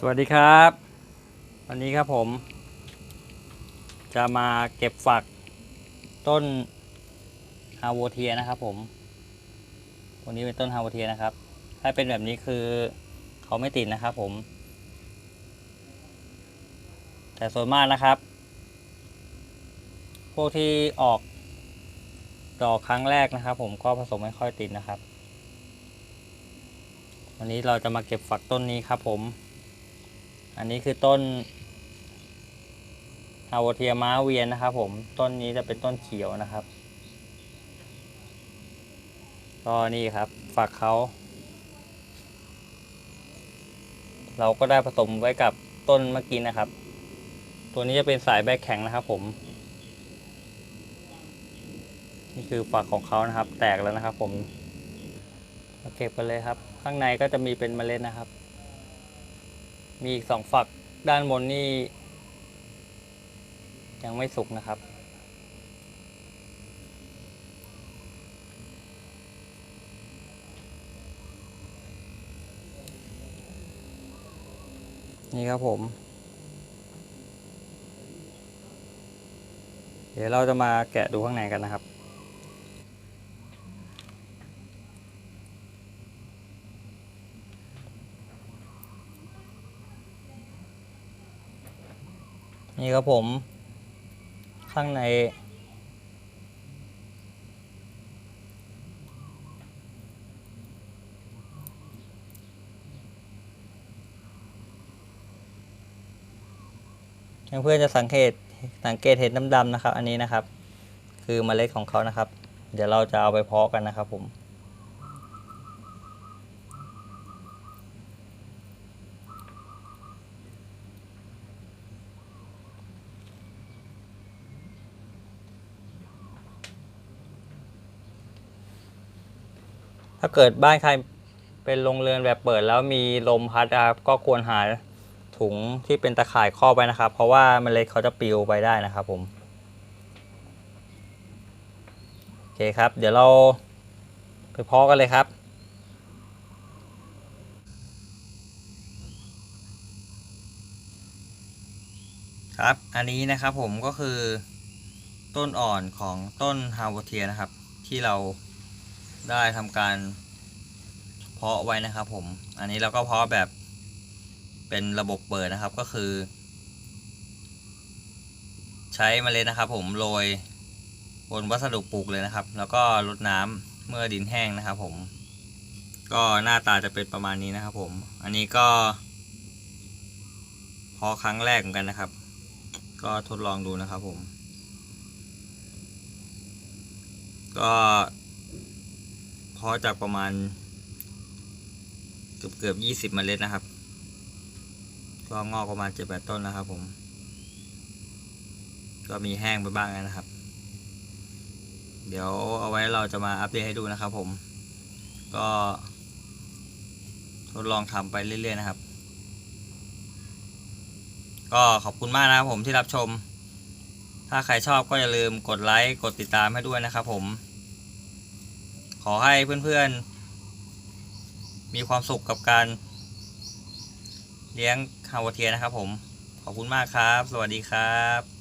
สวัสดีครับ วันนี้ครับผม จะมาเก็บฝักต้นฮาวเทียนะครับผมวันนี้เป็นต้นฮาวเทียนะครับ ถ้าเป็นแบบนี้คือเขาไม่ติดนะครับผม แต่ส่วนมากนะครับ พวกที่ออกดอกครั้งแรกนะครับผมก็ผสมไม่ค่อยติดนะครับ วันนี้เราจะมาเก็บฝักต้นนี้ครับผม อันนี้คือต้นฮาวเทียม้าเวียนนะครับ ผมต้นนี้จะเป็นต้นเขียวนะครับ ก็นี่ครับฝักเขาเราก็ได้ผสมไว้กับต้นเมื่อกี้นะครับ ตัวนี้จะเป็นสายแบกแข็งนะครับผมนี่คือฝักของเขานะครับ แตกแล้วนะครับ ผมเก็บกันเลยครับ ข้างในก็จะมีเป็นเมล็ดนะครับ มีอีกสองฝักด้านบนนี่ยังไม่สุกนะครับ นี่ครับผม เดี๋ยวเราจะมาแกะดูข้างในกันนะครับ นี่ครับผม ข้างใน เพื่อนจะสังเกตสังเกตเห็นดำๆนะครับ อันนี้นะครับ คือเมล็ดของเขานะครับ เดี๋ยวเราจะเอาไปเพาะกันนะครับผม ถ้าเกิดบ้านใครเป็นโรงเรือนแบบเปิดแล้วมีลมพัดนะครับก็ควรหาถุงที่เป็นตะข่ายครอบไว้นะครับ เพราะว่าเมล็ดเขาจะปลิวไปได้นะครับผมโอเคครับ เดี๋ยวเราไปเพาะกันเลยครับครับ อันนี้นะครับผมก็คือต้นอ่อนของต้นฮาวเทียนะครับ ที่เรา ได้ทำการเพาะไว้นะครับผม อันนี้เราก็เพาะแบบเป็นระบบเปิดนะครับก็คือ ใช้เมล็ดนะครับ ผมโรยบนวัสดุปลูกเลยนะครับ แล้วก็รดน้ำเมื่อดินแห้งนะครับ ผม ก็หน้าตาจะเป็นประมาณนี้นะครับ ผม อันนี้ก็เพาะครั้งแรกเหมือนกันนะครับ ก็ทดลองดูนะครับผม ก็าะจากประมาณเกือบเกือบยี่สิบเมล็ดนะครับ ก็งอกประมาณเจ็ดแปดต้นนะครับผม ก็มีแห้งไปบ้างนะครับ เดี๋ยวเอาไว้เราจะมาอัปเดตให้ดูนะครับผม ก็ทดลองทำไปเรื่อยๆนะครับ ก็ขอบคุณมากนะครับผมที่รับชม ถ้าใครชอบก็อย่าลืมกดไลค์ กดติดตามให้ด้วยนะครับผม ขอให้เพื่อนๆ มีความสุขกับการเลี้ยงฮาวเทียนะครับผม ขอบคุณมากครับ สวัสดีครับ